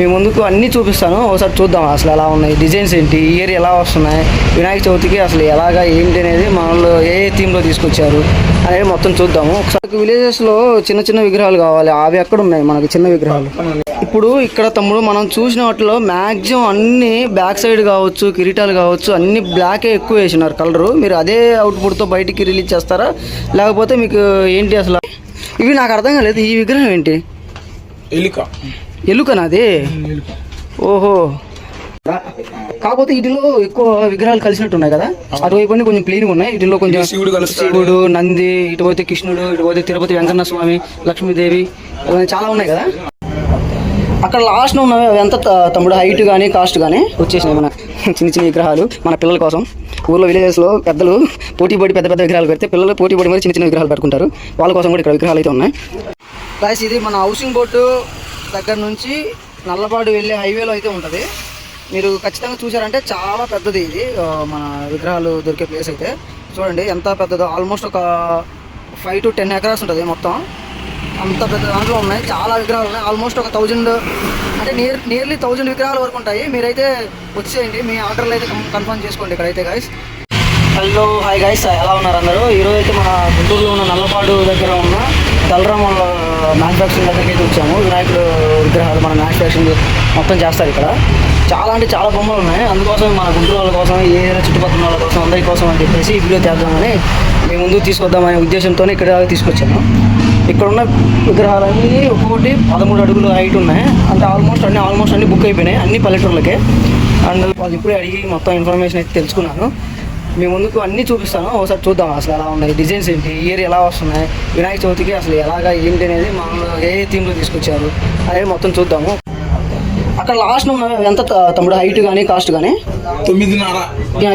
మీ ముందుకు అన్నీ చూపిస్తాను. ఒకసారి చూద్దాం అసలు ఎలా ఉన్నాయి డిజైన్స్ ఏంటి ఇయర్ ఎలా వస్తున్నాయి వినాయక చవితికి అసలు ఎలాగా ఏంటి అనేది మనలో ఏ ఏ థీమ్లో తీసుకొచ్చారు అనేది మొత్తం చూద్దాము. ఒకసారి విలేజెస్లో చిన్న చిన్న విగ్రహాలు కావాలి. అవి ఎక్కడ ఉన్నాయి? మనకి చిన్న విగ్రహాలు. ఇప్పుడు ఇక్కడ తమ్ముడు మనం చూసిన వాటిలో మ్యాక్సిమం అన్ని బ్యాక్ సైడ్ కావచ్చు కిరీటాలు కావచ్చు అన్ని బ్లాకే ఎక్కువ వేసినారు కలరు మీరు అదే అవుట్పుట్తో బయటికి రిలీజ్ చేస్తారా? లేకపోతే మీకు ఏంటి అసలు? ఇవి నాకు అర్థం కాలేదు. ఈ విగ్రహం ఏంటి? ఎలుక. ఎలుకనా అది ఓహో. కాకపోతే వీటిలో ఎక్కువ విగ్రహాలు కలిసినట్టు ఉన్నాయి కదా అటువైపు కొంచెం క్లీన్గా ఉన్నాయి. వీటిలో కొంచెం శివుడు. శివుడు నంది ఇటు పోతే కృష్ణుడు ఇటు పోతే తిరుపతి వెంకన్న స్వామి లక్ష్మీదేవి చాలా ఉన్నాయి కదా? అక్కడ లాస్ట్ ఉన్నవి అవి ఎంత తమ్ముడు? హైట్ కానీ కాస్ట్ కానీ వచ్చేసినాయి మన చిన్న చిన్న విగ్రహాలు మన పిల్లల కోసం. ఊర్లో విలేజెస్లో పెద్దలు పోటీ పడి పెద్ద పెద్ద విగ్రహాలు పెడితే పిల్లలు పోటీ పడి మరి చిన్న చిన్న విగ్రహాలు పెట్టుకుంటారు. వాళ్ళ కోసం కూడా ఇక్కడ విగ్రహాలు అయితే ఉన్నాయి. ప్లస్ ఇది మన హౌసింగ్ బోర్డు దగ్గర నుంచి నల్లపాడు వెళ్ళే హైవేలో అయితే ఉంటుంది. మీరు ఖచ్చితంగా చూసారంటే చాలా పెద్దది ఇది. మన విగ్రహాలు దొరికే ప్లేస్ అయితే. చూడండి ఎంత పెద్దదో. ఆల్మోస్ట్ ఒక ఫైవ్ టు టెన్ ఎకరాస్ ఉంటుంది మొత్తం. అంత పెద్ద దాంట్లో ఉన్నాయి. చాలా విగ్రహాలు ఉన్నాయి. ఆల్మోస్ట్ ఒక థౌజండ్ అంటే నియర్ నియర్లీ థౌజండ్ విగ్రహాల వరకు ఉంటాయి. మీరైతే వచ్చేయండి. మీ ఆర్డర్లు అయితే కన్ఫర్మ్ చేసుకోండి ఇక్కడైతే గైస్ హలో హాయ్ గైస్ ఎలా ఉన్నారు అందరూ? ఈరోజు అయితే మన గుంటూరులో ఉన్న నల్లపాడు దగ్గర ఉన్న దళరామ మ్యానుఫ్యాక్చరింగ్ దగ్గరికి అయితే వచ్చాము. వినాయకుడు విగ్రహాలు మన మ్యానుఫ్యాక్చరింగ్ మొత్తం చేస్తారు ఇక్కడ. చాలా అంటే చాలా బొమ్మలు ఉన్నాయి. అందుకోసం మన గుంటూరు వాళ్ళ కోసం ఏ ఏరియా చుట్టుపక్కల వాళ్ళ కోసం అందరి కోసం అని చెప్పేసి ఈ వీడియో చేద్దామని మేము ముందు తీసుకొద్దామనే ఉద్దేశంతో ఇక్కడ తీసుకొచ్చాము. తీసుకొచ్చాను ఇక్కడ ఉన్న విగ్రహాలన్నీ ఒక్కొక్కటి పదమూడు అడుగులు హైట్ ఉన్నాయి. అంటే ఆల్మోస్ట్ అన్ని ఆల్మోస్ట్ అన్ని బుక్ అయిపోయినాయి. అన్ని పల్లెటూర్లకే. అండ్ వాళ్ళు ఇప్పుడే అడిగి మొత్తం ఇన్ఫర్మేషన్ అయితే తెలుసుకున్నాను. మీ ముందుకు అన్నీ చూపిస్తాను. ఒకసారి చూద్దాం అసలు ఎలా ఉన్నాయి డిజైన్స్ ఏంటి ఇయర్ ఎలా వస్తున్నాయి వినాయక చవితికి అసలు ఎలాగా ఏంటి అనేది మామూలు ఏ ఏ థీమ్లో తీసుకొచ్చారు అనేది మొత్తం చూద్దాము. అక్కడ లాస్ట్ ఎంత తమ్ముడు? హైట్ కానీ కాస్ట్ కానీ తొమ్మిదిన్నర.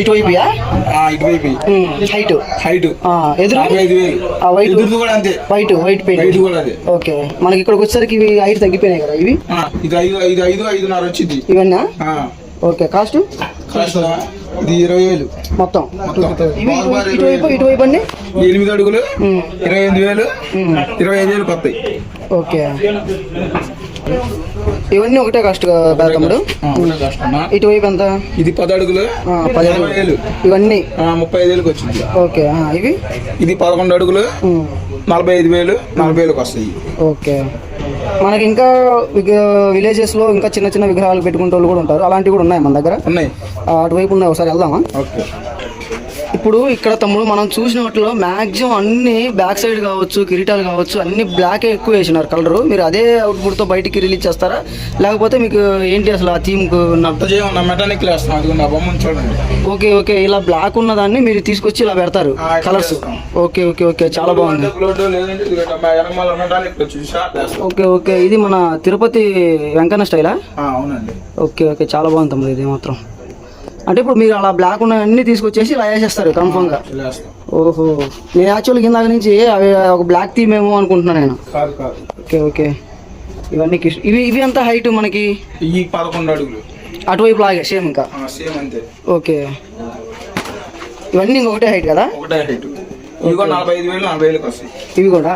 ఇటువైపుయా? ఆ, ఇటువైపు. హైట్ హైట్ ఎదురు? వైట్ కూడా అంతే. వైట్ వైట్ పెయింట్ వైట్ కూడా అదే ఓకే. మనకి ఇక్కడికి వచ్చేసరికి ఇవి హైట్ తగ్గిపోయినాయి కదా ఇవి? ఇది ఐదు ఐదు ఐదు ఐదున్నర వచ్చింది. ఇవన్నా? ఓకే. కాస్ట్ కాస్త ఇది ఇరవై వేలు. మొత్తం. ఇవి ఇటువైపు ఇటువైపు అండి? ఎనిమిది అడుగులు ఇరవై ఎనిమిది వేలు ఇరవై ఐదు వేలు కొత్తాయి. ఓకే. ఇవన్నీ ఒకటే కాస్ట్ కదా తమ్ముడు. ఇటువైపు ఎంత? ఇది పది అడుగులు ఆ, పది ఇరవై అడుగులు. వేలు. ఇవన్నీ? ముప్పై ఐదు వేలకు వచ్చింది. ఓకే. ఇవి? ఇది పదకొండు అడుగులు నలభై ఐదు వేలు నలభై వేలకు వస్తాయి. ఓకే. మనకి ఇంకా విలేజెస్లో ఇంకా చిన్న చిన్న విగ్రహాలు పెట్టుకుంటే వాళ్ళు కూడా ఉంటారు. అలాంటివి కూడా ఉన్నాయి మన దగ్గర. ఉన్నాయి. అటువైపు ఉన్నాయి. ఒకసారి వెళ్దామా? ఓకే. ఇప్పుడు ఇక్కడ తమ్ముడు మనం చూసిన వాటిలో మ్యాక్సిమం అన్ని బ్యాక్ సైడ్ కావచ్చు కిరీటాలు కావచ్చు అన్ని బ్లాకే ఎక్కువ వేసినారు కలరు మీరు అదే అవుట్పుట్తో బయటికి రిలీజ్ చేస్తారా? లేకపోతే మీకు ఏంటి అసలు ఆ మెటానిక్ చూడండి. Okay okay. ఇలా బ్లాక్ ఉన్న దాన్ని మీరు తీసుకొచ్చి ఇలా పెడతారు కలర్స్. Okay okay okay. చాలా బాగుంది. Okay okay. ఇది మన తిరుపతి వెంకన్న స్టైలా ఓకే ఓకే. చాలా బాగుంది తమ్ముడు ఇది మాత్రం. అంటే ఇప్పుడు మీరు అలా బ్లాక్ ఉన్న అన్ని తీసుకొచ్చేసి ఇలా వేసేస్తారు కన్ఫర్మ్గా ఇలా వేస్తాం. ఓహో. నేను యాక్చువల్గా ఇందాక నుంచి అవి ఒక బ్లాక్ థీమ్ ఏమో అనుకుంటున్నాను నేను. కాదు కాదు. Okay okay. ఇవన్నీ ఇవి ఇవి ఎంత హైట్ మనకి? ఈ పదకొండు అడుగులు. అటువైపు లాగే సేమ్ ఇంకా? సేమ్ అంతే. ఓకే. ఇవన్నీ ఇంకొకటే హైట్ కదా? ఒకటే హైట్ ఇవి కూడా నలభై ఐదు వేలు నలభై వేలకు వస్తాయి. ఇవి కూడా?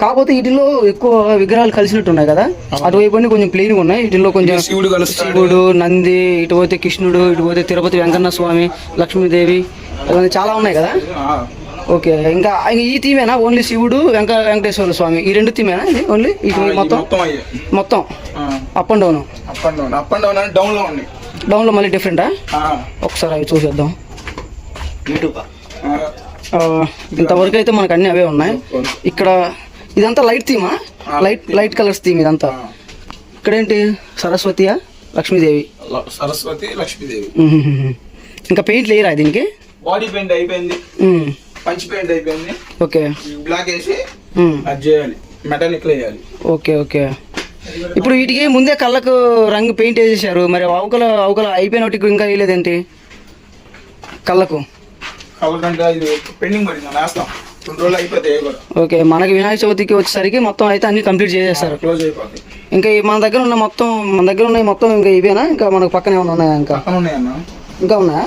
కాకపోతే వీటిలో ఎక్కువ విగ్రహాలు కలిసినట్టు ఉన్నాయి కదా అటువైపు కొంచెం క్లీన్గా ఉన్నాయి. వీటిలో కొంచెం శివుడు శివుడు నంది ఇటు పోతే కృష్ణుడు ఇటు పోతే తిరుపతి వెంకన్న స్వామి లక్ష్మీదేవి చాలా ఉన్నాయి కదా. ఓకే ఇంకా ఈ థీమేనా? ఓన్లీ శివుడు వెంక వెంకటేశ్వర స్వామి. ఈ రెండు థీమేనా ఇది ఓన్లీ? ఇటు ఇది మొత్తం? మొత్తం up and down up and down up and down అని డౌన్లో ఉన్నాయి డౌన్లో మళ్ళీ డిఫరెంటా ఆ, ఒకసారి అవి చూసేద్దాం. యూట్యూబ్? ఇంతవరకు అయితే మనకు అన్ని అవే ఉన్నాయి. ఇక్కడ ఇదంతా లైట్ థీమా లైట్ లైట్ కలర్స్ థీమ్ ఇదంతా. ఆ. ఇక్కడ ఏంటి సరస్వతియా? లక్ష్మీదేవి? సరస్వతి లక్ష్మీదేవి. ఇంకా పెయింట్ లేరా దీనికి? బాడీ పెయింట్ అయిపోయింది. పంచి పెయింట్ అయిపోయింది. ఓకే. బ్లాక్ వేసి. అది చేయాలి. మెటానిక్ వేయాలి. Okay okay. ఇప్పుడు వీటికి ముందే కళ్ళకు రంగు పెయింట్ వేసేసారు మరి అవకల అవకల అయిపోయినట్టు ఇంకా వేయలేదేంటి? కళ్ళకు. ఇది పెండింగ్ పడింది వేస్తాం. ఓకే మనకి వినాయక చవితికి వచ్చేసరికి మొత్తం అయితే అన్ని కంప్లీట్ చేసేస్తారు. ఇంకా మన దగ్గర ఉన్న మొత్తం మన దగ్గర ఉన్నాయి మొత్తం ఇంకా ఇవేనా? ఇంకా మనకు పక్కన ఏమైనా ఉన్నాయా ఇంకా? ఇంకా ఉన్నాయా.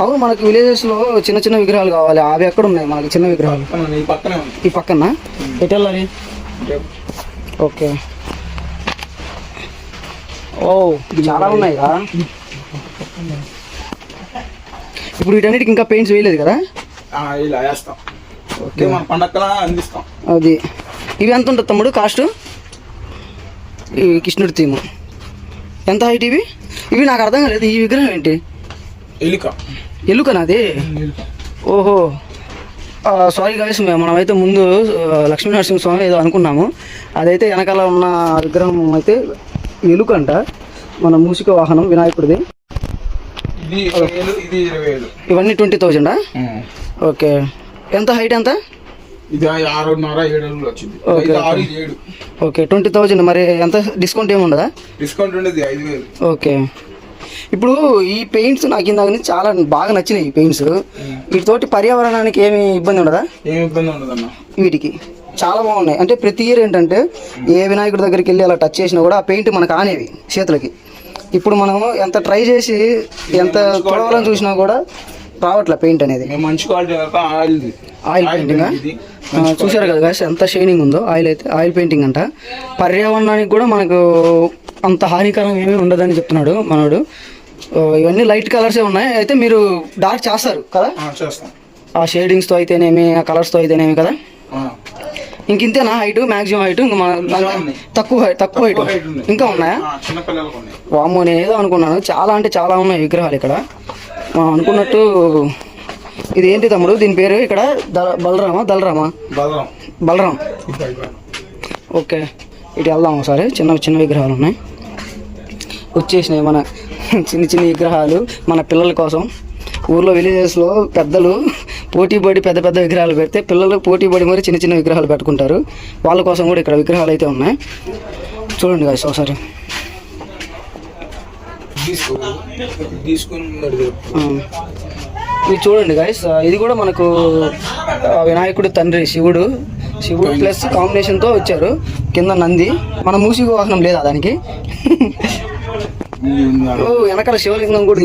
అవును మనకి విలేజెస్లో చిన్న చిన్న విగ్రహాలు కావాలి. అవి ఎక్కడ ఉన్నాయి మనకి చిన్న విగ్రహాలు. ఈ పక్కనే ఎటు వెళ్ళాలి ఓకే. ఓ చాలా ఉన్నాయి కదా ఇప్పుడు వీటన్నిటికి ఇంకా పెయింట్స్ వేయలేదు కదా? వేస్తాం. మన పండక్కలా అందిస్తాం. అది. ఇవి ఎంత ఉంటుంది తమ్ముడు కాస్ట్? ఈ కృష్ణుడి థీమ్. ఎంత హైట్ ఇవి? ఇవి నాకు అర్థం కాలేదు ఈ విగ్రహం ఏంటి? ఎలుక. ఎలుక. ఓహో. సారీ గాయస్ మనమైతే ముందు లక్ష్మీ నరసింహ స్వామి ఏదో అనుకున్నాము. అదైతే వెనకాల ఉన్న విగ్రహం అయితే ఎలుకంట మన మూసిక వాహనం వినాయకుడిది. ఇవన్నీ ట్వంటీ థౌజండా? ఓకే. ఎంత హైట్ ఎంత? ఇది ఆరున్నర ఏడు అడుగులు వచ్చింది. ఓకే, ఇది ఆరు ఇది ఏడు. Okay twenty thousand. మరి ఎంత డిస్కౌంట్ ఏమి ఉండదా? డిస్కౌంట్ ఉండేది ఐదు వేలు. ఓకే. ఇప్పుడు ఈ పెయింట్స్ నాకు ఇందాక నుంచి చాలా బాగా నచ్చినాయి ఈ పెయింట్స్. వీటితోటి పర్యావరణానికి ఏమి ఇబ్బంది ఉండదా? ఏమి ఇబ్బంది వీటికి చాలా బాగున్నాయి. అంటే ప్రతి ఇయర్ ఏంటంటే ఏ వినాయకుడి దగ్గరికి వెళ్ళి అలా టచ్ చేసినా కూడా ఆ పెయింట్ మనకు ఆనేవి చేతులకి. ఇప్పుడు మనం ఎంత ట్రై చేసి ఎంత తొడవాలని చూసినా కూడా రావట్లే పెయింట్ అనేది. మంచి క్వాలిటీ ఆయిల్ ఆయిల్ పెయింటింగ్? చూసారు కదా guys, ఎంత షైనింగ్ ఉందో ఆయిల్ అయితే ఆయిల్ పెయింటింగ్ అంట. పర్యావరణానికి కూడా మనకు అంత హానికరం ఏమీ ఉండదని చెప్తున్నాడు మనోడు. ఇవన్నీ లైట్ కలర్సే ఉన్నాయి. అయితే మీరు డార్క్ చేస్తారు కదా? ఆ, షేడింగ్స్తో అయితేనేమి ఆ కలర్స్తో అయితేనేమి కదా. ఇంక ఇంతేనా? హైట్ మాక్సిమం హైట్ ఇంకా. తక్కువ తక్కువ హైట్. ఇంకా ఉన్నాయా. వామ్మో నేను ఏదో అనుకున్నాను. చాలా అంటే చాలా ఉన్నాయి విగ్రహాలు ఇక్కడ. అనుకున్నట్టు ఇది ఏంటి తమ్ముడు? దీని పేరు ఇక్కడ బలరామా? దళరామా? బలరాం. బలరాం. ఇది అయిపోయింది. ఓకే. ఇటు వెళ్దాం ఒకసారి. చిన్న చిన్న విగ్రహాలు ఉన్నాయి. వచ్చేసినాయి మన చిన్న చిన్న విగ్రహాలు మన పిల్లల కోసం. ఊర్లో విలేజెస్లో పెద్దలు పోటీ పడి పెద్ద పెద్ద విగ్రహాలు పెడితే పిల్లలు పోటీ పడి మరి చిన్న చిన్న విగ్రహాలు పెట్టుకుంటారు. వాళ్ళ కోసం కూడా ఇక్కడ విగ్రహాలు అయితే ఉన్నాయి. చూడండి guys ఒకసారి. మరి. ఇది చూడండి గాయస్ ఇది కూడా మనకు వినాయకుడు తండ్రి శివుడు. శివుడు ప్లస్ కాంబినేషన్తో వచ్చారు. కింద నంది. మన మూసి వాహనం లేదా దానికి? వెనకాల శివలింగం కూడా.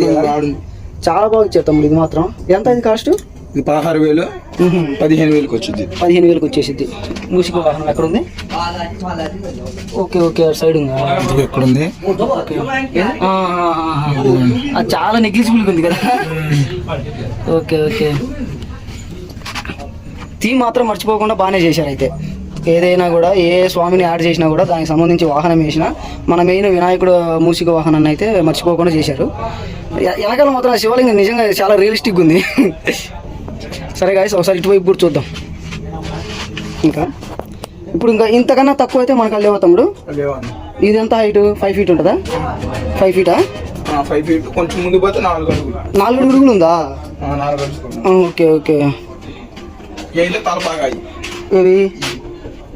చాలా బాగా ఇచ్చారు తమ్ముడు ఇది మాత్రం. ఎంత ఇది కాస్ట్ పదహారు వేలు పదిహేను వేలకు వచ్చింది. పదిహేను వేలకు వచ్చేసిద్ది. మూసిక వాహనం ఎక్కడ ఉంది ఓకే ఓకే సైడ్ ఉందా. ఆ. అది చాలా నెగ్లిజిబుల్గా ఉంది కదా. Okay okay. థీమ్ మాత్రం మర్చిపోకుండా బాగానే చేశారు అయితే. ఏదైనా కూడా ఏ స్వామిని యాడ్ చేసినా కూడా దానికి సంబంధించి వాహనం వేసినా మన మెయిన్ వినాయకుడు మూసిక వాహనాన్ని అయితే మర్చిపోకుండా చేశారు. వెనకాల మాత్రం శివలింగం నిజంగా చాలా రియలిస్టిక్ ఉంది. సరే గాయస్ ఒకసారి ఇటువైపు కూడా చూద్దాం. ఇంకా? ఇప్పుడు ఇంకా ఇంతకన్నా తక్కువ అయితే మనకు లేవా తమ్ముడు? ఇది ఎంత హైట్ ఫైవ్ ఫీట్ ఉంటుందా? ఫైవ్ ఫీటా ఫైవ్ ఫీట్ కొంచెం ముందు పోతే నాలుగు అడుగులు. నాలుగు అడుగులు ఉందా? Okay okay.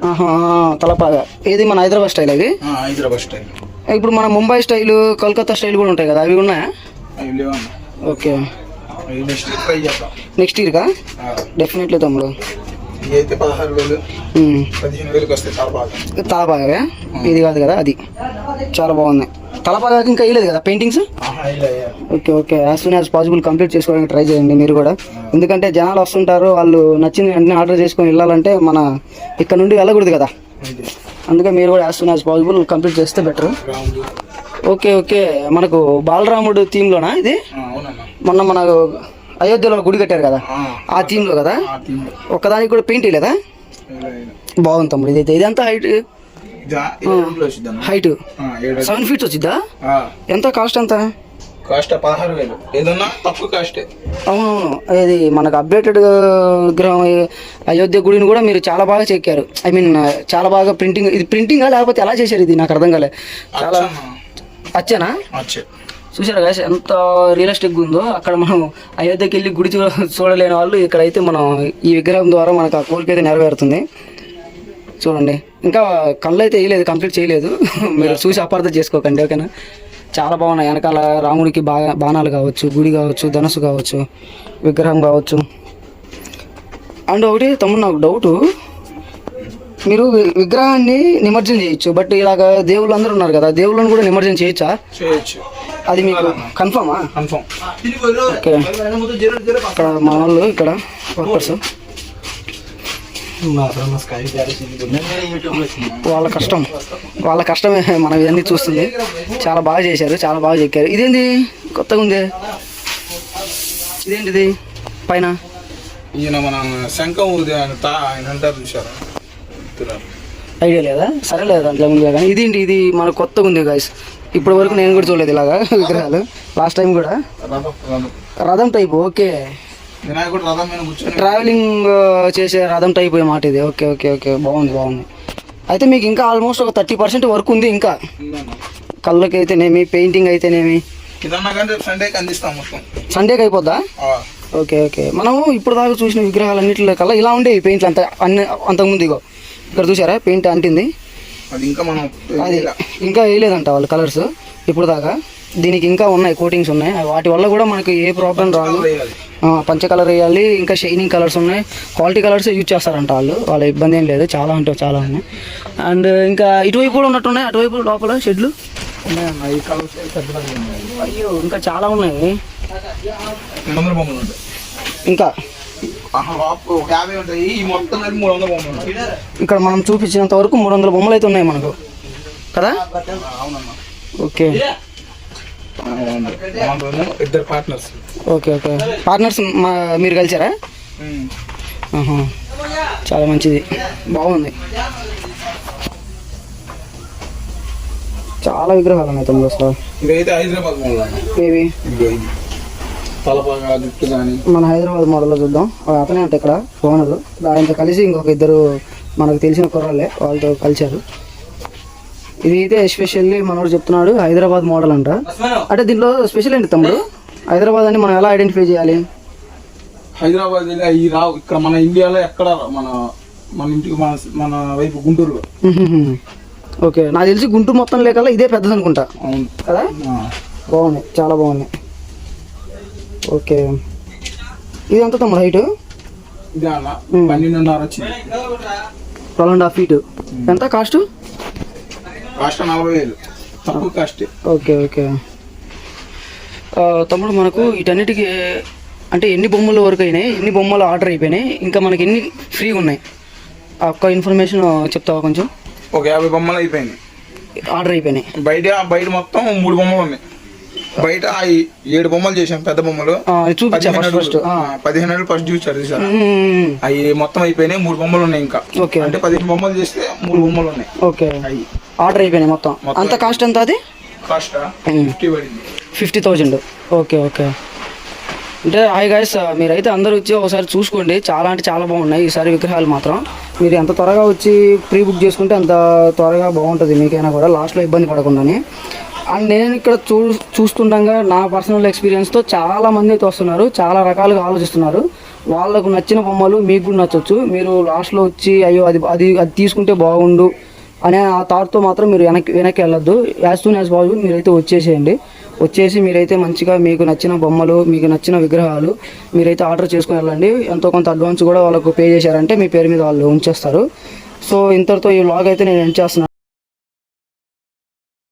ఆహా తలపాగా. ఏది మన హైదరాబాద్ స్టైల్ అవి హైదరాబాద్ స్టైల్. ఇప్పుడు మన ముంబై స్టైల్ కోల్కతా స్టైల్ కూడా ఉంటాయి కదా అవి ఉన్నాయా? ఓకే. నెక్స్ట్ ఆ, డెఫినెట్లీ తమ్ముడు. అయితే పదహారు వేలు. ఉమ్. పదిహేను వేలకు వస్తే తలపాగా తలపాగా ఇది కాదు కదా అది. చాలా బాగుంది. తలపాగాకి ఇంకా వేయలేదు కదా paintings. Okay okay. As soon as possible complete చేసుకోవడానికి ట్రై చేయండి మీరు కూడా. ఎందుకంటే జనాలు వస్తుంటారు వాళ్ళు నచ్చింది వెంటనే ఆర్డర్ చేసుకొని వెళ్ళాలంటే మన ఇక్కడ నుండి వెళ్ళకూడదు కదా. అందుకే మీరు కూడా as soon as possible complete చేస్తే బెటర్ ఓకే ఓకే. మనకు బాలరాముడు థీమ్లోనా ఇది? ఆ, అవునన్నా. మొన్న మన అయోధ్యలో గుడి కట్టారు కదా? ఆ, ఆ థీమ్లో కదా? ఒక్కదానికి కూడా పెయింట్ లేదా ఇలా, ఇలా. బాగుంది తమ్ముడు. ఇదైతే ఇదంతా హైట్ ఇదా హైట్. సెవెన్ ఫీట్స్ వచ్చిద్దా ఎంత కాస్ట్ ఎంత కాస్ట్ పదహారు వేలు. ఏదన్నా తక్కువ కాస్టే అవునవును ఇది మనకు అప్డేటెడ్ విగ్రహం అయోధ్య గుడిని కూడా మీరు చాలా బాగా చెక్కారు. ఐ మీన్ చాలా బాగా ప్రింటింగ్ ఇది ప్రింటింగా లేకపోతే ఎలా చేశారు ఇది? నాకు అర్థం కాలే. చాలా అచ్చేనా? చూసారా guys ఎంత రియలిస్టిక్ ఉందో. అక్కడ మనం అయోధ్యకి వెళ్ళి గుడి చూడలేని వాళ్ళు ఇక్కడైతే మనం ఈ విగ్రహం ద్వారా మనకు ఆ కోరిక అయితే నెరవేరుతుంది. చూడండి. ఇంకా కళ్ళు అయితే వేయలేదు కంప్లీట్ చేయలేదు. మీరు చూసి అపార్థం చేసుకోకండి ఓకేనా? చాలా బాగున్నాయి. వెనకాల రాముడికి బాగా బాణాలు కావచ్చు గుడి కావచ్చు ధనుసు కావచ్చు విగ్రహం కావచ్చు. అండ్ ఒకటి తమ్ముడు నాకు డౌటు మీరు విగ్రహాన్ని నిమజ్జనం చేయొచ్చు బట్ ఇలాగ దేవుళ్ళు అందరూ ఉన్నారు కదా దేవుళ్ళని కూడా నిమజ్జనం చేయొచ్చా? చేయొచ్చు. అది మీకు కన్ఫర్మా కన్ఫర్మ్ ఓకే. ఇక్కడ మా వాళ్ళు ఇక్కడ వర్కర్స్. వాళ్ళ కష్టం. వాళ్ళ కష్టమే మనం ఇవన్నీ చూస్తుంది. చాలా బాగా చేశారు చాలా బాగా చెక్కారు. ఇదేంటి కొత్తగా ఉంది. ఇదేంటిది? పైన. ఈయన మన శంఖం ఆయన అంటారు చూసారా ఐడియా లేదా? సరే లేదా దాంట్లో ఉంది కానీ ఇదేంటి ఇది మన కొత్తగా ఉంది గాయస్ ఇప్పటి వరకు నేను కూడా చూడలేదు ఇలాగా విగ్రహాలు. లాస్ట్ టైం కూడా? రథం టైప్ ఓకే. ట్రావెలింగ్ చేసే రథం టైప్ మాట ఇది. Okay okay okay. బాగుంది బాగుంది. అయితే మీకు ఇంకా ఆల్మోస్ట్ ఒక థర్టీ పర్సెంట్ వర్క్ ఉంది ఇంకా. కళ్ళకి అయితేనేమి? పెయింటింగ్ అయితేనేమి సండేకి అందిస్తాం సండేకి అయిపోద్దా? Okay okay. మనం ఇప్పుడు దాకా చూసిన విగ్రహాలన్నింటిలో కల్లా ఇలా ఉండేవి పెయింట్లు అంత అన్ని అంతకుముందు ఇగో. ఇక్కడ చూసారా పెయింట్ అంటింది. అది ఇంకా మనం అది ఇంకా వేయలేదంట వాళ్ళు కలర్స్ ఇప్పుడు దాకా దీనికి ఇంకా ఉన్నాయి కోటింగ్స్ ఉన్నాయి. వాటి వల్ల కూడా మనకి ఏ ప్రాబ్లం రాదు. పంచ కలర్ వేయాలి. ఇంకా షైనింగ్ కలర్స్ ఉన్నాయి. క్వాలిటీ కలర్స్ యూజ్ చేస్తారంట వాళ్ళు. వాళ్ళ ఇబ్బంది ఏం లేదు. చాలా అంటే చాలా ఉన్నాయి. అండ్ ఇంకా ఇటువైపు కూడా ఉన్నట్టున్నాయి. అటువైపు లోపల షెడ్లు? ఉన్నాయి. అయ్యో ఇంకా చాలా ఉన్నాయి. ఇంకా ఇక్కడ మనం చూపించినంత వరకు మూడు వందల బొమ్మలు అయితే ఉన్నాయి మనకు. కదా? ఓకే. ఇద్దరు పార్ట్నర్స్ ఓకే ఓకే. పార్ట్నర్స్ మా మీరు కలిసారా. చాలా మంచిది. బాగుంది. చాలా విగ్రహాలు ఉన్నాయి తమ్ముడు అసలు. ఇదైతే హైదరాబాద్ మన హైదరాబాద్ మోడల్లో చూద్దాం. ఆ అతనే అంటే ఇక్కడ ఓనర్ ఆయనతో కలిసి ఇంకొక ఇద్దరు మనకు తెలిసిన కుర్రాళ్ళే వాళ్ళతో కలిశారు. ఇది అయితే ఎస్పెషల్లీ మనోడు చెప్తున్నాడు హైదరాబాద్ మోడల్ అంట. అంటే దీంట్లో స్పెషల్ ఏంటి తమ్ముడు? హైదరాబాద్ అని మనం ఎలా ఐడెంటిఫై చేయాలి? హైదరాబాద్ ఈ రావు ఇక్కడ మన ఇండియాలో ఎక్కడ మన మన ఇంటికి మన మన వైపు గుంటూరులో? మ్మ్. ఓకే నాకు తెలిసి గుంటూరు మొత్తం లేకల్లా ఇదే పెద్దది అనుకుంటా కదా? బాగున్నాయి చాలా బాగున్నాయి ఓకే. ఇది ఎంత తమ్ముడు హైట్? పన్నెండున్నర వచ్చింది. Twelve and half feet. ఎంత కాస్ట్? కాస్ట్ నలభై వేలు. తక్కువ కాస్ట్. Okay okay. తమ్ముడు మనకు వీటన్నిటికీ అంటే ఎన్ని బొమ్మల వరకు అయినాయి? ఎన్ని బొమ్మలు ఆర్డర్ అయిపోయినాయి? ఇంకా మనకి ఎన్ని ఫ్రీగా ఉన్నాయి? ఆ ఒక్క ఇన్ఫర్మేషన్ చెప్తావా కొంచెం? ఒక యాభై బొమ్మలు అయిపోయింది ఆర్డర్ అయిపోయినాయి. బయట బయట మొత్తం మూడు బొమ్మలు ఉన్నాయి. బయట ఏడు బొమ్మలు చేసాం పెద్ద బొమ్మలు. పదిహేను ఫస్ట్ ఫస్ట్ అడుగులు. చూసారు మ్మ్. అవి మొత్తం అయిపోయినాయి మూడు బొమ్మలు ఉన్నాయి ఇంకా. అంటే పదిహేను బొమ్మలు చేస్తే మూడు బొమ్మలు ఉన్నాయి. ఓకే. ఆర్డర్ అయిపోయినాయి మొత్తం. అంత కాస్ట్ ఎంత అది? Cost. Fifty thousand. Okay okay. అంటే హాయ్ గాయస్ మీరైతే అందరూ వచ్చి ఒకసారి చూసుకోండి. చాలా అంటే చాలా బాగున్నాయి ఈసారి విగ్రహాలు మాత్రం. మీరు ఎంత త్వరగా వచ్చి ప్రీ బుక్ చేసుకుంటే అంత త్వరగా బాగుంటుంది. మీకైనా కూడా లాస్ట్లో ఇబ్బంది పడకుండానే. అండ్ నేను ఇక్కడ చూ చూస్తుండగా నా పర్సనల్ ఎక్స్పీరియన్స్తో చాలా మంది అయితే వస్తున్నారు. చాలా రకాలుగా ఆలోచిస్తున్నారు. వాళ్ళకు నచ్చిన బొమ్మలు మీకు కూడా నచ్చవచ్చు మీరు లాస్ట్లో వచ్చి అయ్యో అది అది అది తీసుకుంటే బాగుండు అనే ఆ థాట్తో మాత్రం మీరు వెనక్కి వెనక్కి వెళ్ళొద్దు. యాజ్ సూన్ యాజ్ పాసిబుల్ మీరైతే వచ్చేసేయండి. వచ్చేసి మీరైతే మంచిగా మీకు నచ్చిన బొమ్మలు మీకు నచ్చిన విగ్రహాలు మీరైతే ఆర్డర్ చేసుకుని వెళ్ళండి. ఎంతో కొంత అడ్వాన్స్ కూడా వాళ్ళకు పే చేశారంటే మీ పేరు మీద వాళ్ళు ఉంచేస్తారు. సో ఇంతటితో ఈ వ్లాగ్ అయితే నేను ఎండ్ చేస్తున్నాను.